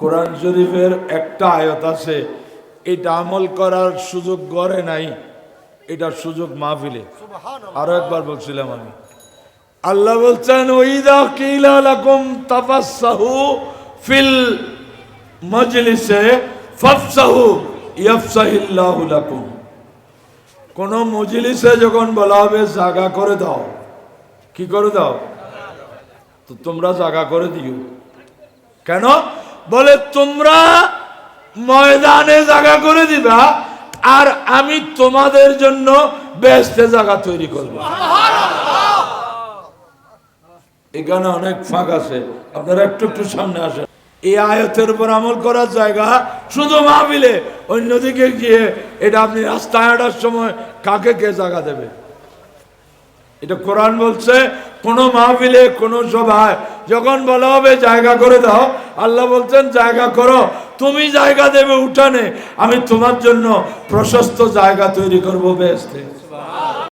কোরআন শরীফের একটা আয়ত আছে এটা আমল করার সুযোগ গড়ে নাই এটার সুযোগ মাহফিলে। আরও একবার বলছিলাম আমি। আল্লাহ বলছেন ওইদা কিলা লাকুম তাফাসসাহু ফিল মজলিসে ফাফসাহু ইয়াফসাহিল্লাহু লাকুম। কোন মজলিসে যখন বলা হবে জাগা করে দাও। কি করে দাও? তো তোমরা জাগা করে দিও। কেন? বলে, তোমরা ময়দানে জায়গা করে দিবা আর আমি তোমাদের জন্য বেস্তে জায়গা তৈরি করব। এখানে অনেক ফাঁক আছে। আপনারা একটু একটু সামনে আসেন। এই আয়তের উপর আমল করার জায়গা শুধু মাহবিলে অন্যদিকে গিয়ে এটা আপনি রাস্তায় হাঁটার সময় কাকে কে জায়গা দেবে? এটা কোরআন বলছে, কোন মাহফিলে, কোনো সভায় যখন বলা হবে জায়গা করে দাও, আল্লাহ বলছেন, জায়গা করো। তুমি জায়গা দেবে উঠানে। আমি তোমার জন্য প্রশস্ত জায়গা তৈরি করব বেসতে